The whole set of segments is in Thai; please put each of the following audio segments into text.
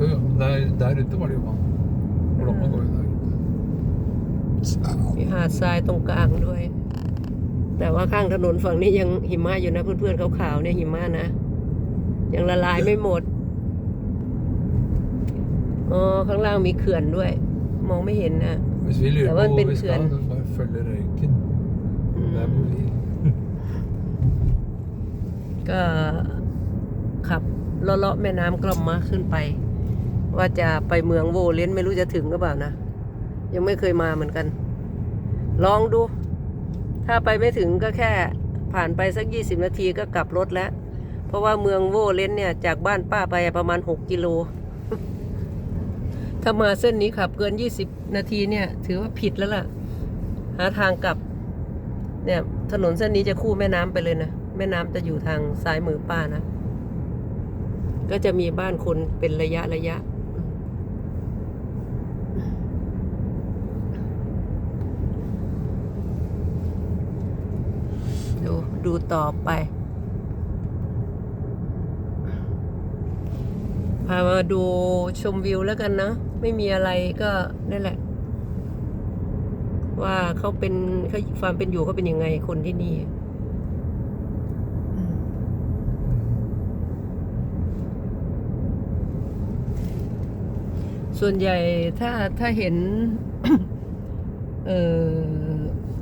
Jo, jo, men där, där ute var det ju varmt. Och de går ju där ute. มีหาดทรายตรงกลางด้วย แต่ว่าข้างถนนฝั่งนี้ยังหิมะอยู่นะเพื่อนๆขาวๆเนี่ยหิมะนะ ยังละลายไม่หมด อ๋อ ข้างล่างมีเขื่อนด้วย มองไม่เห็นนะ Hvis vi lurer Det på var en hvor vi skal, bindkøen. så bare følge røyken. อืม Der bor vi. ก็ขับเลาะๆแม่น้ำกล่อมมาขึ้นไป ว่าจะไปเมืองโวเลนไม่รู้จะถึงหรือเปล่านะ ยังไม่เคยมาเหมือนกัน ลองดู ถ้าไปไม่ถึงก็แค่ผ่านไปสักยี่สิบนาทีก็กลับรถแล้ว เพราะว่าเมืองโวเลนเนี่ย จากบ้านป้าไปประมาณหกกิโล ถ้ามาเส้นนี้ขับเกินยี่สิบนาทีเนี่ย ถือว่าผิดแล้วล่ะ หาทางกลับ เนี่ย ถนนเส้นนี้จะคู่แม่น้ำไปเลยนะ แม่น้ำจะอยู่ทางซ้ายมือป้านะ ก็จะมีบ้านคนเป็นระยะระยะ ดูต่อไป พามาดูชมวิวแล้วกันนะ ไม่มีอะไรก็นั่นแหละ ว่าเขาเป็นเขาความเป็นอยู่เขาเป็นยังไงคนที่นี่ส่วนใหญ่ถ้าถ้าเห็น เออ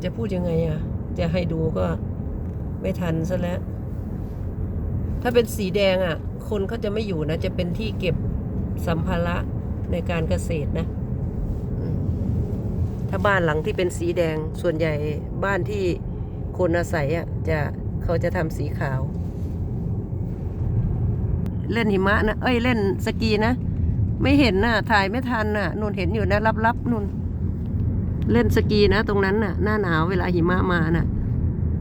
จะพูดยังไงอะ จะให้ดูก็ ไม่ทันซะแล้ว ถ้าเป็นสีแดงอะ คนเขาจะไม่อยู่นะ จะเป็นที่เก็บสัมภาระในการเกษตรนะถ้าบ้านหลังที่เป็นสีแดงส่วนใหญ่บ้านที่คนอาศัยอะจะเขาจะทำสีขาว เล่นหิมะนะเอ้ยเล่นสกีนะ ไม่เห็นน่ะ ถ่ายไม่ทันน่ะนุ่นเห็นอยู่นะรับๆนุ่น เล่นสกีนะ ตรงนั้นน่ะ หน้าหนาวเวลาหิมะมาน่ะ